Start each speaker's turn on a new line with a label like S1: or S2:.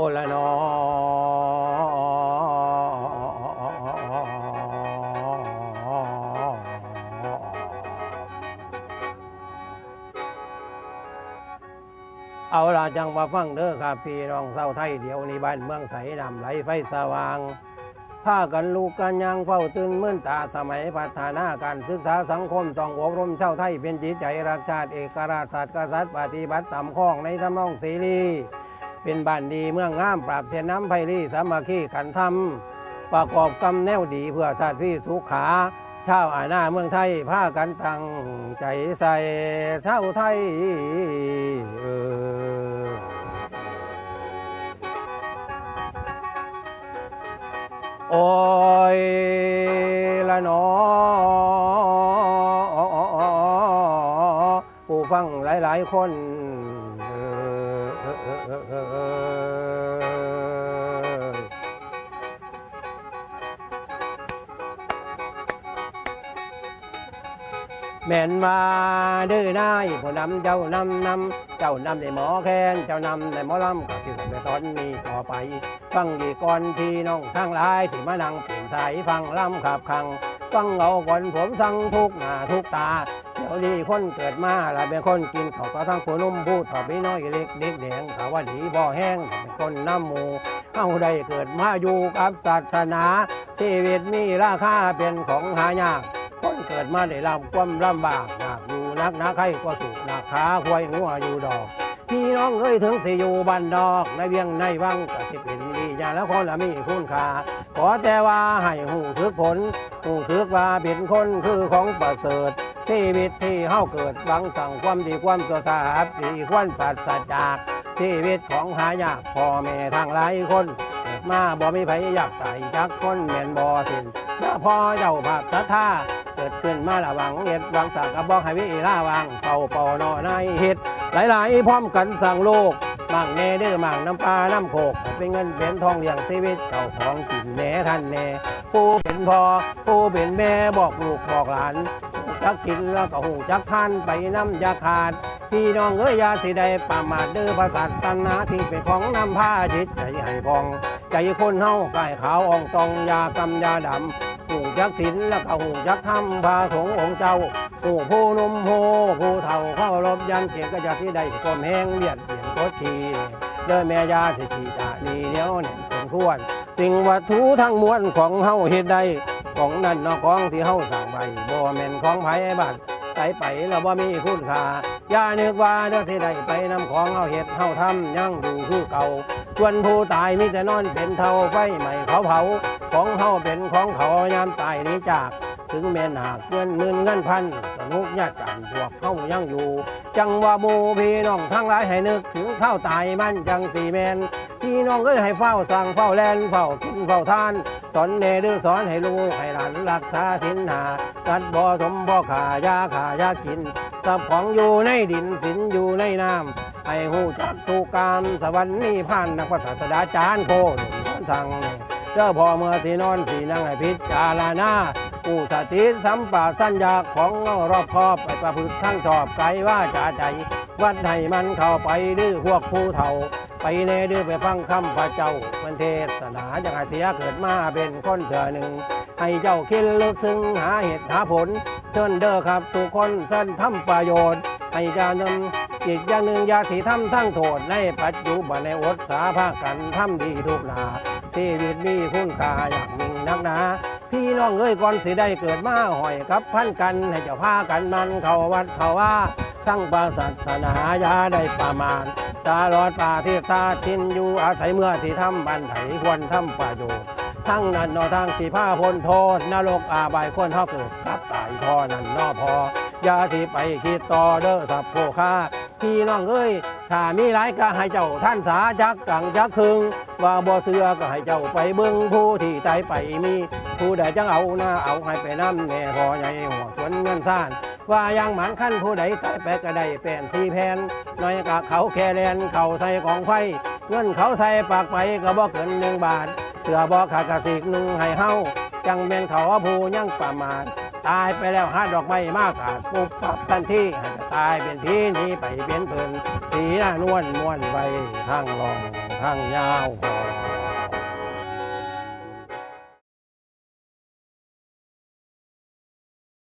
S1: อละนอเอาล่ะจังมาฟังเด้อครับพี่น้องเศร้าวไทยเดี๋ยวนี้บ้านเมืองใสนำไหลไฟสว่างพากันลูกกันยังเฝ้าตื่นมื่นตาสมัยพัฒนาการศึกษาสังคมต้องอบรมชาวไทยเป็นจิตใจรักชาติเอกราชศาสตร์กษัตริย์ปฏิบัติตามข้องในทำนองเสรี เป็นบ้านดีเมืองงามปราบเทียนน้ำไพรีสามัคคีขันธรรม ประกอบกรรมแนวดีเพื่อชาติพี่สุขาชาวอาณาเมืองไทยพากันตั้งใจใส่ชาวไทยเออโอ้ยละหนอผู้ฟังหลาย ๆ คน แม่นมาเด้อนายผู้นำเจ้านำนำเจ้านำได้หมอแคนเจ้านำได้หมอลำก็สิได้ไปตอนนี้ต่อไป ฟังดีก่อนพี่น้องทั้งหลายที่มานั่งเปลี่ยนสายฟังลำขับขัง ฟังเอาก่อนผมสั่งทุกหน้าทุกตา ดีคนเกิดมาและเป็นคนกินเขาก็ทั้งผู้นุ่มผู้ถอพี่น้อยเล็กเด็กแดงเขาว่าดีบ่อแห้งเป็นคนน้ำหมูเอาได้เกิดมาอยู่กับศาสนาชีวิตมีราคาเป็นของหายากคนเกิดมาได้รับความลำบากหนักอยู่นักนักใครก็สุขหนักขาควายงัวอยู่ดอกพี่น้องเอ้ยถึงสิอยู่บ้านดอกในเวียงในวังก็ที่เป็นดีอย่างแล้วคนละมีคุณค่าขอแต่ว่าให้หูซึกผลหูซึกว่าเป็นคนคือของประเสริฐ ชีวิตที่เฮาเกิดหวังสั่งความดีความตัวสาบดีควรปราศจากชีวิตของหายากพ่อแม่ทางหลายคนเกิดมาบ่มีไผอยากตายจักคนแม่นบ่สิ้นเมื่อพ่อเจ้าภาพศรัทธาเกิดขึ้นมาละหวังเห็ดหวังสักกระบอกให้วิลาวังเป่าเป่านอในเห็ดหลายๆ พร้อมกันสั่งโลกมั่งแน่เด้อมั่งน้ำปลาน้ำโขกเป็นเงินเป็นทองเลี้ยงชีวิตเจ้าของกินแหน่ท่านแน่ผู้เป็นพ่อผู้เป็นแม่บอกลูกบอกหลาน จักกินแล้วก็หูจักท่านไปน้ำยาขาด พี่น้องเอ้ยอยาสิได้ประมาทเด้อพระศาสนาทิ้งเป็นของนำผ้าจิตใจให้พอง ใจคนเฮากล้ขาวอ่องตองยากำยาดำหูจักศีลแล้วก็หูจักธรรมพระสงองเจ้าผู้ผู้นุ่มผู้ผู้เฒ่าเข้ารบยันเก่งก็จะสิได้ความแห้งเบียดเบียนกดขี่เดินแม่ยาสิทีตาดีเดียวเนี่ยเป็นควร สิ่งวัตถุทั้งมวลของเฮาเฮ็ดได้ ของนั่นนอกของที่เฮาสั่งไว้บ่แม่นของไผบัดไปไปแล้วบ่มีคุณค่าอย่านึกว่าเดี๋ยวสิได้ไปนำของเฮาเฮ็ดเฮาทำยังดูคือเก่าส่วนผู้ตายมีแต่นอนเป็นเท่าไฟใหม่เขาเผา ของเฮาเป็นของเขายามตายนี้จากถึงแม่นหากเงินหมื่นเงินพันสนุกญาติกันพวกเขายังอยู่ จังว่าหมูพี่น้องทั้งหลายให้นึกถึงข้าวตายมันจังสี่แมน พี่น้องเอ้ยให้เฝ้าสั่งเฝ้าแลนเฝ้ากินเฝ้าทาน สอนแน่ดื้อสอนให้ลูกให้หลานรักษาสินหาสัตว์บ่สมบ่ขายาขายากินทรัพย์ของอยู่ในดินสินอยู่ในน้ำให้หูจักทุกกรรมสวรรค์นิพพานนักพระศาสดาจารย์โคดสอนสั่งเนี่ยเด้อพอเมื่อสีนอนสีนั่งให้พิจารณาผู้สติสัมปาสัญญาของเงารอบคอบไปประพฤติทั้งชอบไกลว่าจาใจ วัดให้มันเข้าไปดื้อพวกผู้เฒ่า ไปแน่ดื้อไปฟังคำพระเจ้ามันเทศนาจากให้เสียเกิดมาเป็นคนเถื่อหนึ่ง ให้เจ้าคิดลึกซึ้งหาเหตุหาผล เชิญเด้อครับทุกคนเส้นทำประโยชน์ ให้จานำอีกอย่างหนึ่งยาสีทำทั้งโทษในปัจจุบันในอดสาภาคกันทำดีทุกหนาชีวิตมีคุณค่าอย่างยิ่งนักหนาพี่น้องเอ้ยก่อนสิได้เกิดมาหอยกับพันกันให้เจ้าพากันมันเขาวัดเขาว่า ทั้งปาศาสนาอยาได้ประมาณ ตลอดป่าเทศชาติทินอยู่อาศัยเมื่อสิทำบันไถควรทำประโยชน์ทั้งนั้นนอทางสีผ้าพ้นโทษนรกอาบายคนเฮาเกิดกับตายทอนั่นนอพออย่าสิไปคิดต่อเด้อสับโพคาพี่น้องเอ้ยถ้ามีหลายก็ให้เจ้าท่านสาจักกังจักคึงว่าบ่เสือก็ให้เจ้าไปเบิ่งผู้ที่ตายไปมี ผู้ใดจังเอาหน้าเอาให้ไปน้ำแน่พอใหญ่หัวสวนเงินซ่าน ว่ายังหมันขั้นผู้ใดตายไปก็ได้แป้นสีแผ่นน้อยกะเขาแค่แลนเขาใส่ของไฟ เงินเขาใส่ปากไปก็บ่เกินหนึ่งบาท เสือบ่ขากระสิกหนึ่งให้เฮาจังแม่นเขาผู้ยังประมาทตายไปแล้วหาดอกไม้มากอาจปุ๊บปับทันทีให้จะตายเป็นพีหนี้ไปเป็นเพิ่นสีหน้านวลม้วนไว้ทางลองทางยาวพอ